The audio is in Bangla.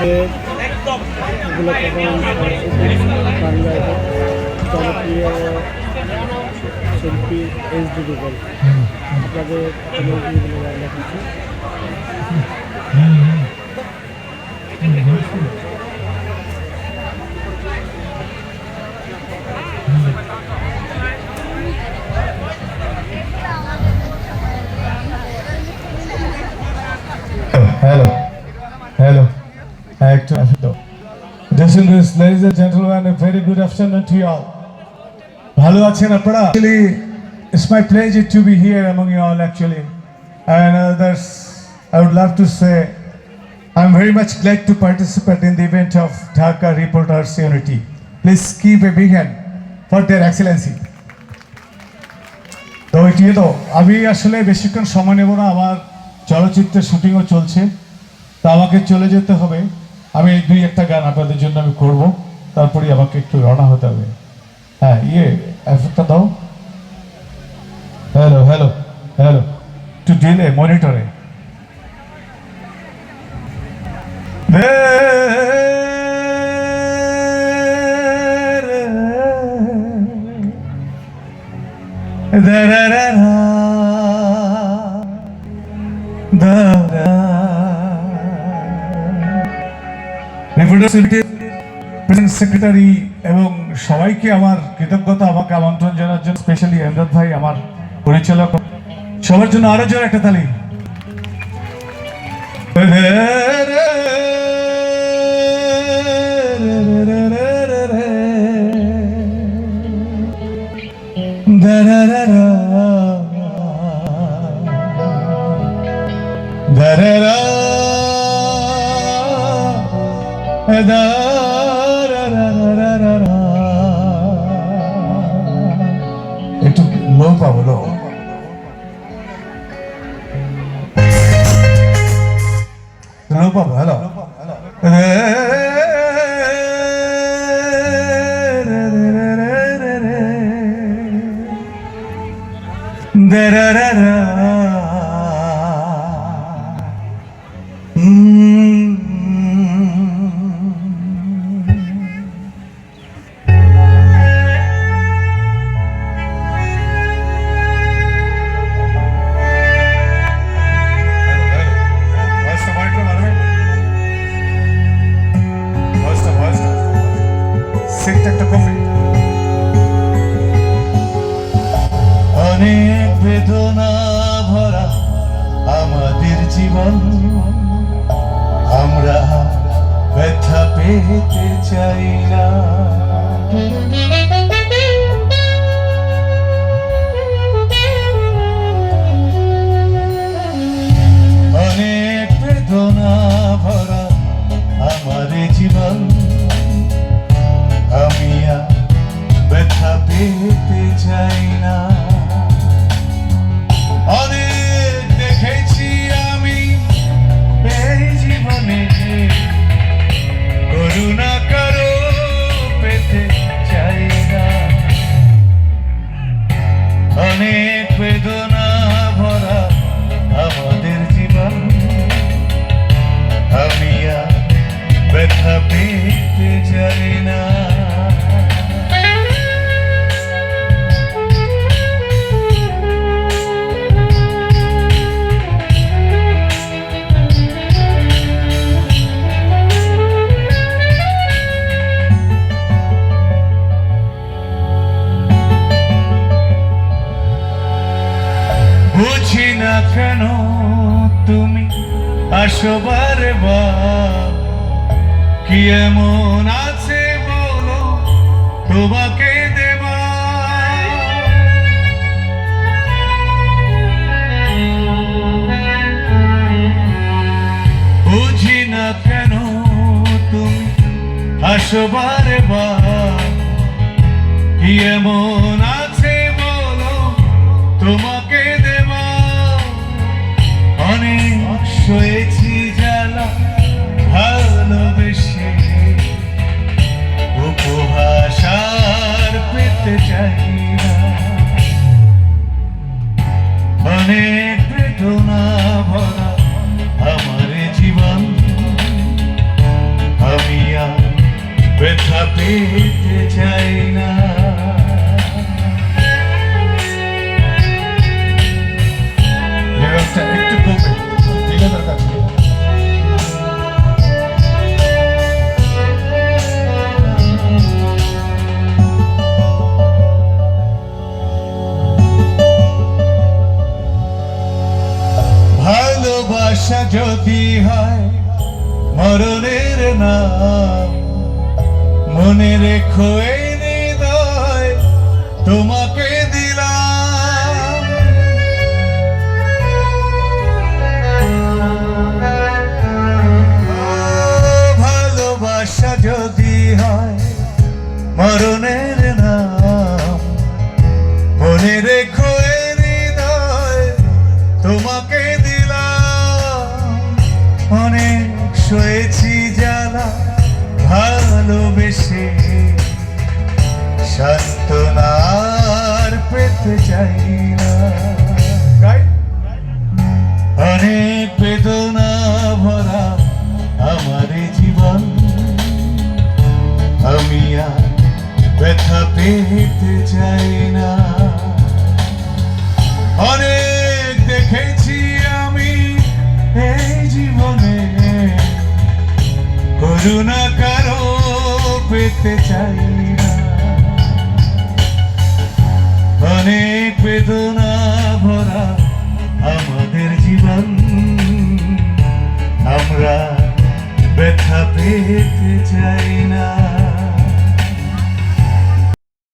এগুলো তখন জনপ্রিয় শিল্পী এস ডি রুবেল আপনাদের এগুলো Distinguished ladies and gentlemen, a very good afternoon to you all. ভালো আছেন আপনারা Actually, it's my pleasure to be here among you all actually. And uh, that's, I would love to say, I'm very much glad to participate in the event of Dhaka Reporters Unity. Please keep a big hand for their excellency. তো এটি তো আমি আসলে বেশিক্ষণ সময় নেব না আমার চলচ্চিত্রের শুটিংও চলছে তা আমাকে চলে যেতে হবে আমি দুই একটা গান আপনাদের জন্য আমি করব তারপরেই আমাকে একটু রওনা হতে হবে হ্যাঁ ইয়ে এফেক্টটা দাও হ্যালো হ্যালো হ্যালো একটু ডিলে মনিটরে প্রেসিডেন্ট সেক্রেটারি এবং সবাইকে আমার কৃতজ্ঞতা, আমাকে আমন্ত্রণ জানার জন্য স্পেশালি এমদাদ ভাই, আমার পরিচালক। সবার জন্য আরও জোর একটা তালি। একটু লো পাবো লো লো পাবো হ্যালো অনেক বেদনা ভরা আমাদের জীবন। আমরা ব্যথা পেতে চাই না। অনেক বেদনা অনেক বেদনা ভরা আমাদের জীবন। আমি ব্যথা পেতে জানি না। কেন তুমি আসবার বা? কি এমন আছে বলো? তোমাকে দেবা। বুঝি না কেন তুমি আসবার বা? কি এমন আছে বলো? তোমাকে সয়েছি জ্বালা ভালোবেসে। উপহাসার পেতে চাই অনেক বেদনা ভরা আমার জীবন। আমি আর ব্যথা পেয়ে যদি হয় মরণের নাম মনে রেখো এই হৃদয় তোমাকে দিলাম। ভালোবাসা যদি হয় মরণের সয়েছি জ্বালা ভালোবেসে। সান্ত্বনার পেতে চাই না? অনেক বেদনা ভরা আমার জীবন। আমি আর ব্যথা পেতে চাই না। অনেক করুণা কারও পেতে চাই না। অনেক বেদনা ভরা আমাদের জীবন। আমরা ব্যথা পেতে চাই না।